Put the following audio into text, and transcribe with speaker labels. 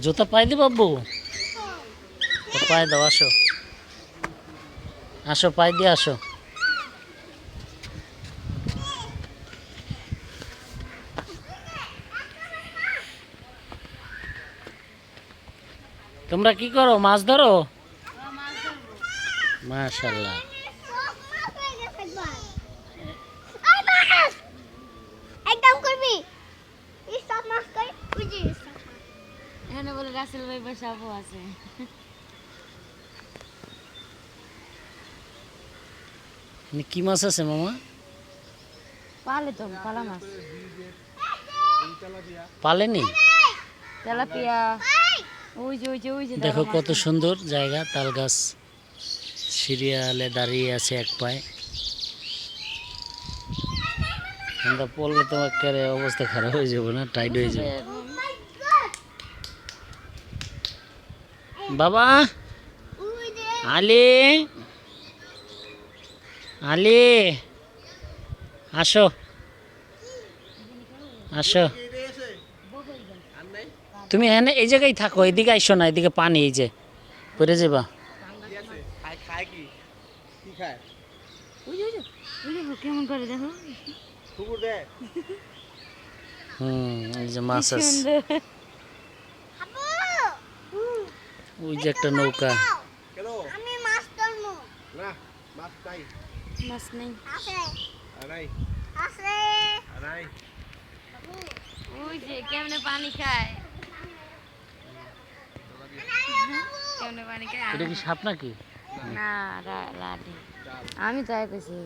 Speaker 1: জুতা পাই দি বাবু তো পায়ে দাও, আসো। আসো পাই দিয়ে আসো। তোমরা কি করো, মাছ ধরো? মাশাল্লাহ।
Speaker 2: একদম করবি? বুঝি
Speaker 3: বলে রাসেল ভাই বা সাপও আছে।
Speaker 1: কি মাছ আছে মামা?
Speaker 3: পালে তো পালা মাছ।
Speaker 1: পালেনি?
Speaker 3: তেলাপিয়া। ওই যে ওই যে ওই যে
Speaker 1: দেখো কত সুন্দর জায়গা তাল গাছ সিরিয়ালে দাঁড়িয়ে আছে এক পায়ে। আমরা পড়লে তো একেবারে অবস্থা খারাপ হয়ে যাবে না টাইট হয়ে যাবে। বাবা। আলি। আলি। আসো। আসো। তুমি এখানে এই জায়গায় থাকো, এদিকে আইসো না, এদিকে পানি এই যে, পড়ে যাবা। হুম, এই যে মাছ আছে
Speaker 3: সুন্দর
Speaker 2: আপু
Speaker 1: ওই যে একটা নৌকা।
Speaker 2: আমি মাছ ধরবো।
Speaker 4: না মাছ নাই।
Speaker 3: মাছ নেই।
Speaker 2: আছে।
Speaker 4: আর
Speaker 2: আছে।
Speaker 4: আর
Speaker 3: ওই যে কেমনে পানি খায়? কেমনে পানি খায়?
Speaker 1: এটা কি সাপ নাকি?
Speaker 3: না রা- লাঠি আমি তো আয় পেছি